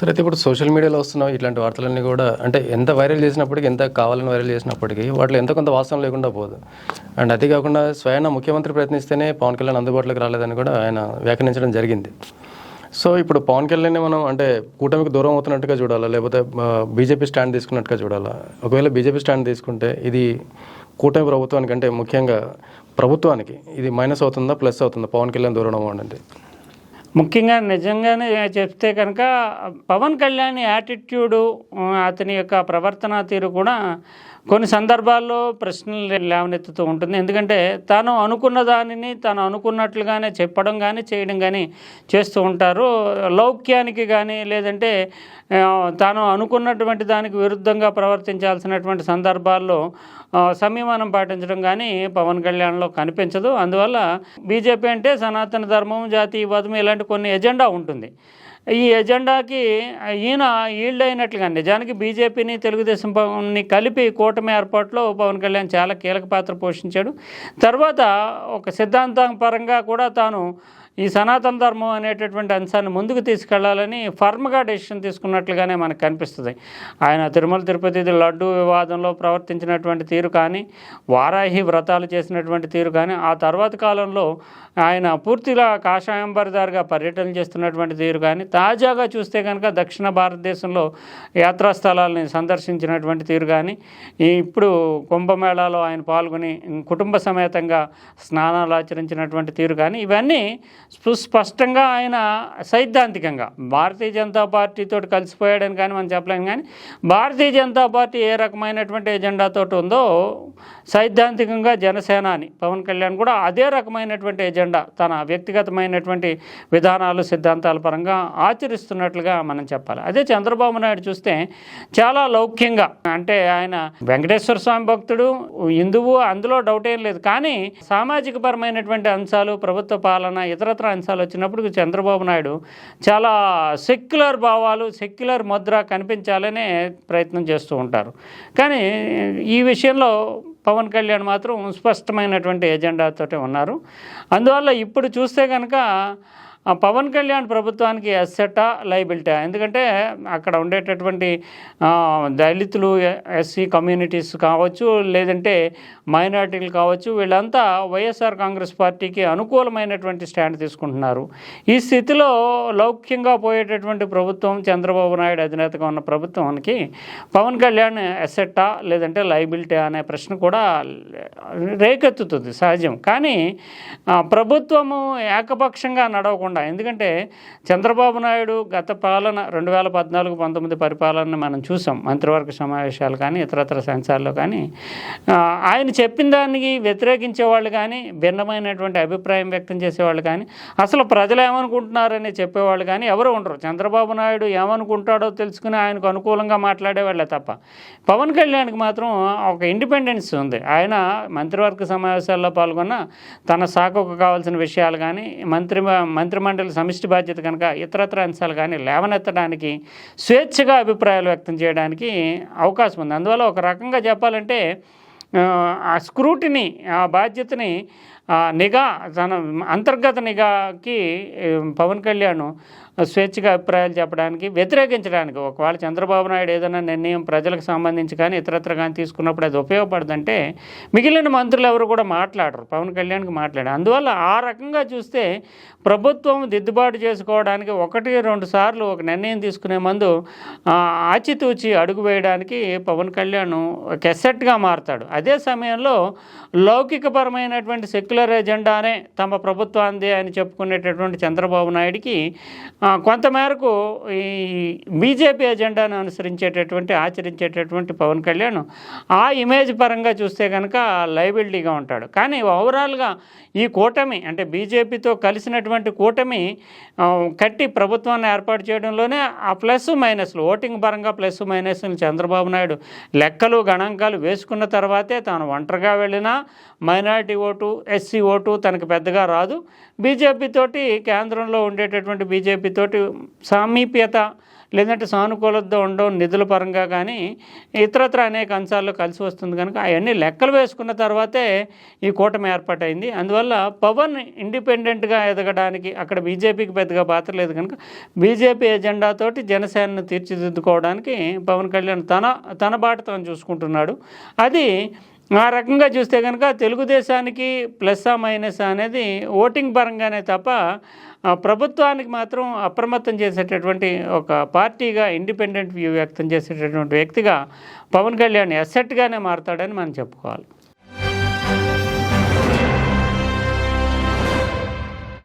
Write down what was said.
సరే అయితే ఇప్పుడు సోషల్ మీడియాలో వస్తున్న ఇట్లాంటి వార్తలన్నీ కూడా అంటే ఎంత వైరల్ చేసినప్పటికీ ఎంత కావాలని వైరల్ చేసినప్పటికీ వాటిలో ఎంత కొంత వాస్తవం లేకుండా పోదు. అండ్ అది కాకుండా స్వయాన ముఖ్యమంత్రి ప్రయత్నిస్తేనే పవన్ కళ్యాణ్ అందుబాటులోకి రాలేదని కూడా ఆయన వ్యాఖ్యానించడం జరిగింది. సో ఇప్పుడు పవన్ కళ్యాణ్ మనం అంటే కూటమికి దూరం అవుతున్నట్టుగా చూడాలా? లేకపోతే బీజేపీ స్టాండ్ తీసుకున్నట్టుగా చూడాలా? ఒకవేళ బీజేపీ స్టాండ్ తీసుకుంటే ఇది కూటమి ప్రభుత్వానికి అంటే ముఖ్యంగా ప్రభుత్వానికి ఇది మైనస్ అవుతుందా ప్లస్ అవుతుందా? పవన్ కళ్యాణ్ దూరం అవ్వండి ముఖ్యంగా నిజంగానే చెప్తే కనుక పవన్ కళ్యాణ్ యాటిట్యూడు అతని యొక్క ప్రవర్తన తీరు కూడా కొన్ని సందర్భాల్లో ప్రశ్నలు లేవనెత్తుతూ ఉంటుంది. ఎందుకంటే తాను అనుకున్న దానిని తాను అనుకున్నట్లుగానే చెప్పడం కానీ చేయడం కానీ చేస్తూ ఉంటారు. లౌక్యానికి కానీ లేదంటే తాను అనుకున్నటువంటి దానికి విరుద్ధంగా ప్రవర్తించాల్సినటువంటి సందర్భాల్లో సంయమానం పాటించడం కానీ పవన్ కళ్యాణ్లో కనిపించదు. అందువల్ల బీజేపీ అంటే సనాతన ధర్మం జాతీయవాదం ఇలాంటి కొన్ని ఎజెండా ఉంటుంది. ఈ ఎజెండాకి ఈయన ఈల్డ్ అయినట్లుగా నిజానికి బీజేపీని తెలుగుదేశం పవన్ని కలిపి కూటమి ఏర్పాటులో పవన్ కళ్యాణ్ చాలా కీలక పాత్ర పోషించాడు. తర్వాత ఒక సిద్ధాంతం పరంగా కూడా తాను ఈ సనాతన ధర్మం అనేటటువంటి అంశాన్ని ముందుకు తీసుకెళ్ళాలని ఫర్మ్గా డెసిషన్ తీసుకున్నట్లుగానే మనకు కనిపిస్తుంది. ఆయన తిరుమల తిరుపతి లడ్డు వివాదంలో ప్రవర్తించినటువంటి తీరు కానీ వారాహి వ్రతాలు చేసినటువంటి తీరు కానీ ఆ తర్వాత కాలంలో ఆయన పూర్తిగా కాషాయంబరిదారుగా పర్యటన చేస్తున్నటువంటి తీరు కానీ తాజాగా చూస్తే కనుక దక్షిణ భారతదేశంలో యాత్రా స్థలాలని సందర్శించినటువంటి తీరు కానీ ఇప్పుడు కుంభమేళాలో ఆయన పాల్గొని కుటుంబ సమేతంగా స్నానాలు ఆచరించినటువంటి తీరు కానీ ఇవన్నీ సుస్పష్టంగా ఆయన సైద్ధాంతికంగా భారతీయ జనతా పార్టీతో కలిసిపోయాడని కానీ మనం చెప్పలేము కానీ భారతీయ జనతా పార్టీ ఏ రకమైనటువంటి ఎజెండాతో ఉందో సైద్ధాంతికంగా జనసేనాని పవన్ కళ్యాణ్ కూడా అదే రకమైనటువంటి ఎజెండా తన వ్యక్తిగతమైనటువంటి విధానాలు సిద్ధాంతాల పరంగా ఆచరిస్తున్నట్లుగా మనం చెప్పాలి. అదే చంద్రబాబు నాయుడు చూస్తే చాలా లౌక్యంగా అంటే ఆయన వెంకటేశ్వర స్వామి భక్తుడు హిందువు అందులో డౌట్ ఏం లేదు. కానీ సామాజిక పరమైనటువంటి అంశాలు ప్రభుత్వ పాలన ఇతర ఇతరత్ర అంశాలు వచ్చినప్పుడు చంద్రబాబు నాయుడు చాలా సెక్యులర్ భావాలు సెక్యులర్ ముద్ర కనిపించాలనే ప్రయత్నం చేస్తూ ఉంటారు. కానీ ఈ విషయంలో పవన్ కళ్యాణ్ మాత్రం స్పష్టమైనటువంటి ఎజెండాతోటే ఉన్నారు. అందువల్ల ఇప్పుడు చూస్తే కనుక పవన్ కళ్యాణ్ ప్రభుత్వానికి ఎస్సెటా లైబిలిటీ ఎందుకంటే అక్కడ ఉండేటటువంటి దళితులు ఎస్సీ కమ్యూనిటీస్ కావచ్చు లేదంటే మైనార్టీలు కావచ్చు వీళ్ళంతా వైఎస్ఆర్ కాంగ్రెస్ పార్టీకి అనుకూలమైనటువంటి స్టాండ్ తీసుకుంటున్నారు. ఈ స్థితిలో లౌక్యంగా పోయేటటువంటి ప్రభుత్వం చంద్రబాబు నాయుడు అధినేతగా ఉన్న ప్రభుత్వానికి పవన్ కళ్యాణ్ ఎసెట్టా లేదంటే లైబిలిటీ అనే ప్రశ్న కూడా రేకెత్తుతుంది సహజం. కానీ ప్రభుత్వము ఏకపక్షంగా నడవకుండా ఎందుకంటే చంద్రబాబు నాయుడు గత పాలన రెండు వేల పద్నాలుగు పంతొమ్మిది పరిపాలన మనం చూసాం. మంత్రివర్గ సమావేశాలు కానీ ఇతరత్ర సంచాల్లో కానీ. ఆయన చెప్పిన దానికి వ్యతిరేకించే వాళ్ళు కానీ భిన్నమైనటువంటి అభిప్రాయం వ్యక్తం చేసేవాళ్ళు కానీ అసలు ప్రజలు ఏమనుకుంటున్నారని చెప్పేవాళ్ళు కానీ ఎవరు ఉండరు. చంద్రబాబు నాయుడు ఏమనుకుంటాడో తెలుసుకుని ఆయనకు అనుకూలంగా మాట్లాడేవాళ్ళే తప్ప. పవన్ కళ్యాణ్కి మాత్రం ఒక ఇండిపెండెన్స్ ఉంది. ఆయన మంత్రివర్గ సమావేశాల్లో పాల్గొన్న తన శాఖకు కావాల్సిన విషయాలు కానీ మంత్రి మంత్రి మండలి సమిష్టి బాధ్యత కనుక ఇతరత్ర అంశాలు కానీ లేవనెత్తడానికి స్వేచ్ఛగా అభిప్రాయాలు వ్యక్తం చేయడానికి అవకాశం ఉంది. అందువల్ల ఒక రకంగా చెప్పాలంటే ఆ, స్క్రూటిని ఆ బాధ్యతని నిఘా తన అంతర్గత నిఘాకి పవన్ కళ్యాణ్ స్వేచ్ఛగా అభిప్రాయాలు చెప్పడానికి వ్యతిరేకించడానికి ఒకవేళ చంద్రబాబు నాయుడు ఏదైనా నిర్ణయం ప్రజలకు సంబంధించి కానీ ఇతరత్ర కానీ తీసుకున్నప్పుడు అది ఉపయోగపడదంటే మిగిలిన మంత్రులు ఎవరు కూడా మాట్లాడరు. పవన్ కళ్యాణ్కి మాట్లాడారు. అందువల్ల ఆ రకంగా చూస్తే ప్రభుత్వం దిద్దుబాటు చేసుకోవడానికి ఒకటి రెండు సార్లు ఒక నిర్ణయం తీసుకునే ముందు ఆచితూచి అడుగు వేయడానికి పవన్ కళ్యాణ్ ఒక ఎసెట్గా మారుతాడు. అదే సమయంలో లౌకికపరమైనటువంటి సెక్యులర్ ఎజెండానే తమ ప్రభుత్వాంది అని చెప్పుకునేటటువంటి చంద్రబాబు నాయుడికి కొంతమేరకు ఈ బీజేపీ ఎజెండాను అనుసరించేటటువంటి ఆచరించేటటువంటి పవన్ కళ్యాణ్ ఆ ఇమేజ్ పరంగా చూస్తే కనుక లైబిలిటీగా ఉంటాడు. కానీ ఓవరాల్గా ఈ కూటమి అంటే బీజేపీతో కలిసినటువంటి కూటమి కట్టి ప్రభుత్వాన్ని ఏర్పాటు చేయడంలోనే ఆ ప్లస్ మైనస్లు ఓటింగ్ పరంగా ప్లస్ మైనస్లు చంద్రబాబు నాయుడు లెక్కలు గణాంకాలు వేసుకున్న తర్వాతే తాను ఒంటరిగా వెళ్ళినా మైనారిటీ ఓటు ఎస్సీ ఓటు తనకు పెద్దగా రాదు. బీజేపీతోటి కేంద్రంలో ఉండేటటువంటి బీజేపీ తోటి సామీప్యత లేదంటే సానుకూలత ఉండవు నిధుల పరంగా కానీ ఇతరత్ర అనేక అంశాల్లో కలిసి వస్తుంది కనుక అవన్నీ లెక్కలు వేసుకున్న తర్వాతే ఈ కూటమి ఏర్పాటైంది. అందువల్ల పవన్ ఇండిపెండెంట్గా ఎదగడానికి అక్కడ బీజేపీకి పెద్దగా పాత్ర లేదు కనుక బీజేపీ ఎజెండాతోటి జనసేనను తీర్చిదిద్దుకోవడానికి పవన్ కళ్యాణ్ తన తన బాట తను చూసుకుంటున్నాడు. అది ఆ రకంగా చూస్తే కనుక తెలుగుదేశానికి ప్లస్ ఆ మైనస్ అనేది ఓటింగ్ పరంగానే తప్ప ప్రభుత్వానికి మాత్రం అప్రమత్తం చేసేటటువంటి ఒక పార్టీగా ఇండిపెండెంట్ వ్యూ వ్యక్తం చేసేటటువంటి వ్యక్తిగా పవన్ కళ్యాణ్ ఎస్సెట్గానే మారతాడని మనం చెప్పుకోవాలి.